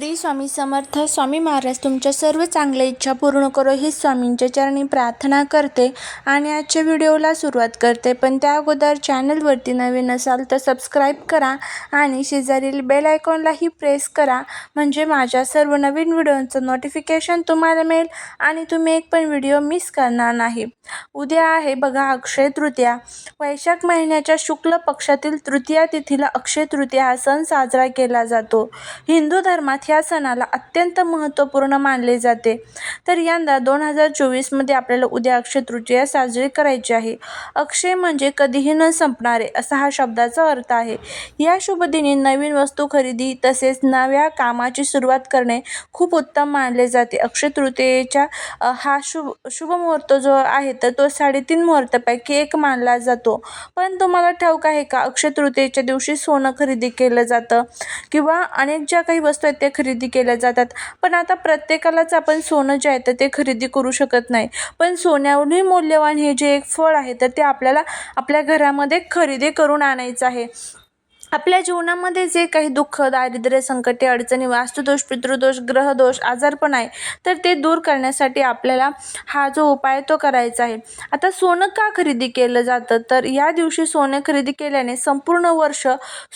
श्री स्वामी समर्थ स्वामी महाराज तुमच्या सर्व चांगल्या इच्छा पूर्ण करो ही स्वामींच्या चरणी प्रार्थना करते आणि आजच्या व्हिडिओला सुरुवात करते. पण त्या अगोदर चॅनलवरती नवीन असाल तर सबस्क्राईब करा आणि शेजारील बेल आयकॉनलाही प्रेस करा. म्हणजे माझ्या सर्व नवीन व्हिडिओचं नोटिफिकेशन तुम्हाला मिळेल आणि तुम्ही एक पण व्हिडिओ मिस करणार नाही. उद्या आहे बघा अक्षय तृतीया. वैशाख महिन्याच्या शुक्ल पक्षातील तृतीया तिथीला अक्षय तृतीया हा सण साजरा केला जातो. हिंदू धर्मात ह्या सणाला अत्यंत महत्त्वपूर्ण मानले जाते. तर यंदा दोन हजार चोवीसमध्ये आपल्याला उद्या अक्षय तृतीया साजरी करायची आहे. अक्षय म्हणजे कधीही न संपणारे असा हा शब्दाचा अर्थ आहे. या शुभ दिनी नवीन वस्तू खरेदी तसेच नव्या कामाची सुरुवात करणे खूप उत्तम मानले जाते. अक्षय तृतीयेच्या हा शुभ शुभ मुहूर्त जो आहे तर तो साडेतीन मुहूर्तापैकी एक मानला जातो. पण तुम्हाला ठाऊक आहे का? अक्षय तृतीयेच्या दिवशी सोनं खरेदी केलं जातं? किंवा अनेक ज्या काही वस्तू आहेत त्या खरेदी केल्या जातात. पण आता प्रत्येकालाच आपण सोनं जे आहे तर ते खरेदी करू शकत नाही. पण सोन्याहूनही मौल्यवान हे जे एक फळ आहे तर ते आपल्याला आपल्या घरामध्ये खरेदी करून आणायचं आहे. आपल्या जीवनामध्ये जे काही दुःख दारिद्र्य संकटे अडचणी वास्तुदोष पितृदोष ग्रहदोष आजारपण आहे तर ते दूर करण्यासाठी आपल्याला हा जो उपाय तो करायचा आहे. आता सोनं का खरेदी केलं जातं? तर या दिवशी सोने खरेदी केल्याने संपूर्ण वर्ष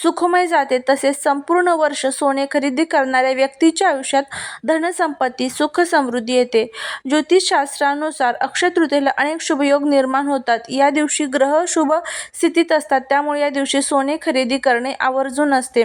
सुखमय जाते. तसेच संपूर्ण वर्ष सोने खरेदी करणाऱ्या व्यक्तीच्या आयुष्यात धनसंपत्ती सुख समृद्धी येते. ज्योतिषशास्त्रानुसार अक्षतृतीयेला अनेक शुभयोग निर्माण होतात. या दिवशी ग्रह शुभ स्थितीत असतात. त्यामुळे या दिवशी सोने खरेदी करणं आवर्जून असते.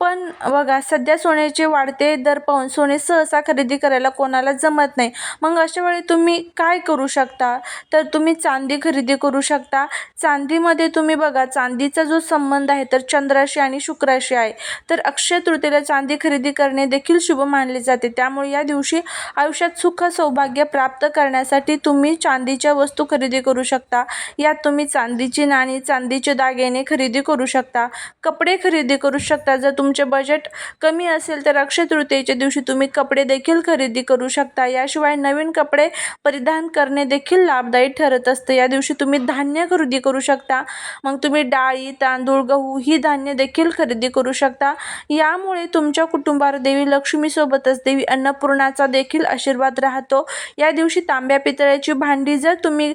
पण बघा सध्या सोन्याचे वाढते दर पाहून सोने सहसा खरेदी करायला कोणाला जमत नाही. मग अशा वेळी तुम्ही काय करू शकता? तर तुम्ही चांदी खरेदी करू शकता. चांदीमध्ये तुम्ही बघा चांदीचा जो संबंध आहे तर चंद्राशी आणि शुक्राशी आहे. तर अक्षय तृतीयेला चांदी खरेदी करणे देखील शुभ मानले जाते. त्यामुळे या दिवशी आयुष्यात सुख सौभाग्य प्राप्त करण्यासाठी तुम्ही चांदीच्या वस्तू खरेदी करू शकता. यात तुम्ही चांदीची नाणी चांदीचे दागिने खरेदी करू शकता. कपडे खरेदी करू शकता. जर तुमचे बजेट कमी असेल तर अक्षय तृतीयेच्या दिवशी तुम्ही कपडे देखील खरेदी करू शकता. याशिवाय नवीन कपडे परिधान करणे देखील लाभदायी ठरत असते. या दिवशी तुम्ही धान्य खरेदी करू शकता. मग तुम्ही डाळी तांदूळ गहू ही धान्य देखील खरेदी करू शकता. यामुळे तुमच्या कुटुंबावर देवी लक्ष्मीसोबतच देवी अन्नपूर्णाचा देखील आशीर्वाद राहतो. या दिवशी तांब्या पितळ्याची भांडी जर तुम्ही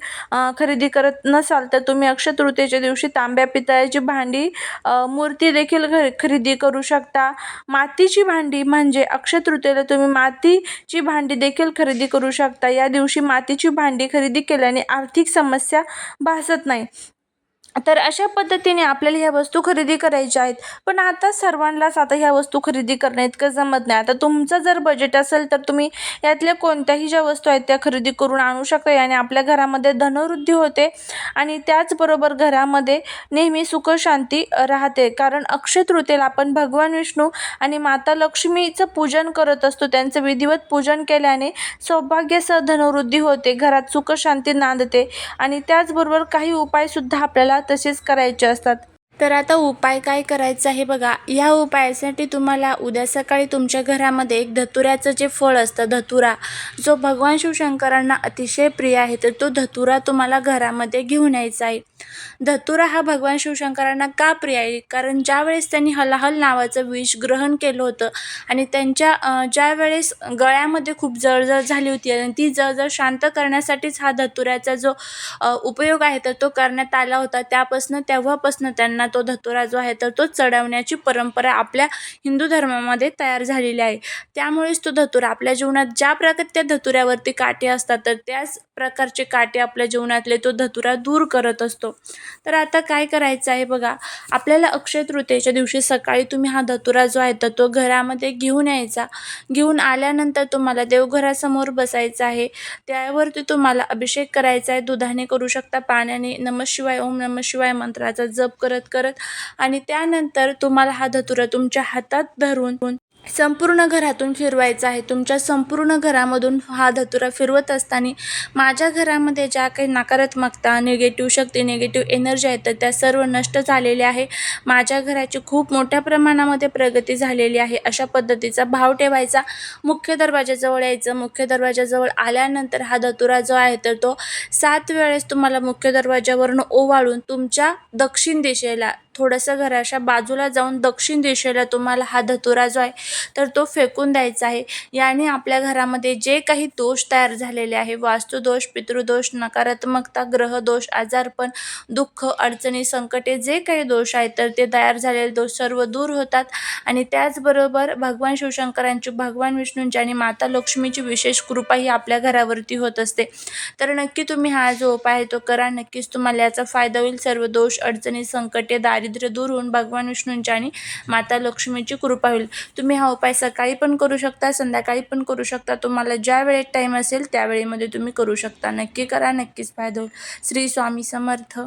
खरेदी करत नसाल तर तुम्ही अक्षय तृतीयेच्या दिवशी तांब्या पितळ्याची भांडी मूर मूर्ती देखील खरे खरेदी करू शकता. मातीची भांडी म्हणजे अक्षय तृतीयेला तुम्ही मातीची भांडी देखील खरेदी करू शकता. या दिवशी मातीची भांडी खरेदी केल्याने आर्थिक समस्या भासत नाही. तर अशा पद्धतीने आपल्याला ह्या वस्तू खरेदी करायच्या आहेत. पण आता सर्वांनाच आता ह्या वस्तू खरेदी करणं इतकं जमत नाही. आता तुमचं जर बजेट असेल तर तुम्ही यातल्या कोणत्याही ज्या वस्तू आहेत त्या खरेदी करून आणू शकता. आणि आपल्या घरामध्ये धनवृद्धी होते आणि त्याचबरोबर घरामध्ये नेहमी सुखशांती राहते. कारण अक्षय तृतीयेला आपण भगवान विष्णू आणि माता लक्ष्मीचं पूजन करत असतो. त्यांचं विधिवत पूजन केल्याने सौभाग्यासह धनवृद्धी होते. घरात सुखशांती नांदते आणि त्याचबरोबर काही उपायसुद्धा आपल्याला तसेच करायचे असतात. तर आता उपाय काय करायचा आहे बघा. या उपायासाठी तुम्हाला उद्या सकाळी तुमच्या घरामध्ये एक धतुऱ्याचं जे फळ असतं धतुरा जो भगवान शिवशंकरांना अतिशय प्रिय आहे तर तो धतुरा तुम्हाला घरामध्ये घेऊन यायचा आहे. धतुरा हा भगवान शिवशंकरांना का प्रिय आहे? कारण ज्यावेळेस त्यांनी हलाहल नावाचं विष ग्रहण केलं होतं आणि त्यांच्या ज्यावेळेस ज्या वेळेस गळ्यामध्ये खूप जळजळ झाली होती आणि ती जळजळ शांत करण्यासाठीच हा धतुऱ्याचा जो उपयोग आहे तर तो करण्यात आला होता. त्यापासनं तेव्हापासनं त्यांना तो धतुरा जो आहे तर तो चढवण्याची परंपरा आपल्या हिंदू धर्मामध्ये तयार झालेली आहे. त्यामुळेच तो धतुरा आपल्या जीवनात ज्या प्रकारे त्या धतुऱ्यावरती काटे असतात तर त्याच प्रकारचे काटे आपल्या जीवनातले तो धतुरा दूर करत असतो. तर आता काय करायचं आहे बघा आपल्याला अक्षय तृतीयेच्या दिवशी सकाळी तुम्ही हा धतुरा जो आहे तर तो घरामध्ये घेऊन यायचा. घेऊन आल्यानंतर तुम्हाला देवघरासमोर बसायचं आहे. त्यावरती तुम्हाला अभिषेक करायचा आहे. दुधाने करू शकता पाण्याने. नमः शिवाय ओम नमः शिवाय मंत्राचा जप करत करत आणि त्यानंतर तुम्हाला हा धतुरा तुमच्या हातात धरून संपूर्ण घरातून फिरवायचा आहे. तुमच्या संपूर्ण घरामधून हा धतुरा फिरवत असताना माझ्या घरामध्ये ज्या काही नकारात्मकता निगेटिव्ह शक्ती निगेटिव्ह एनर्जी आहेत तर त्या सर्व नष्ट झालेल्या आहे. माझ्या घराची खूप मोठ्या प्रमाणामध्ये प्रगती झालेली आहे. अशा पद्धतीचा भाव ठेवायचा. मुख्य दरवाजाजवळ यायचं. मुख्य दरवाजाजवळ आल्यानंतर हा धतुरा जो आहे तर तो सात वेळेस तुम्हाला मुख्य दरवाजावरून ओवाळून तुमच्या दक्षिण दिशेला थोडंसं घराच्या बाजूला जाऊन दक्षिण दिशेला तुम्हाला हा धतुरा जो आहे तर तो फेकून द्यायचा आहे. याने आपल्या घरामध्ये जे काही दोष तयार झालेले आहे वास्तुदोष पितृदोष नकारात्मकता ग्रहदोष आजारपण दुःख अडचणी संकटे जे काही दोष आहेत तर ते तयार झालेले दोष सर्व दूर होतात. आणि त्याचबरोबर भगवान शिवशंकरांची भगवान विष्णूंची आणि माता लक्ष्मीची विशेष कृपा ही आपल्या घरावरती होत असते. तर नक्की तुम्ही हा जो उपाय आहे तो करा. नक्कीच तुम्हाला याचा फायदा होईल. सर्व दोष अडचणी संकटे दारिद्र्य दूर होऊन भगवान विष्णूंची आणि माता लक्ष्मीची कृपा होईल. तुम्ही हा उपाय सकाळी पण करू शकता संध्याकाळी पण करू शकता. तुम्हाला ज्या वेळेत टाईम असेल त्यावेळेमध्ये तुम्ही करू शकता. नक्की करा नक्कीच फायदा होईल. श्री स्वामी समर्थ.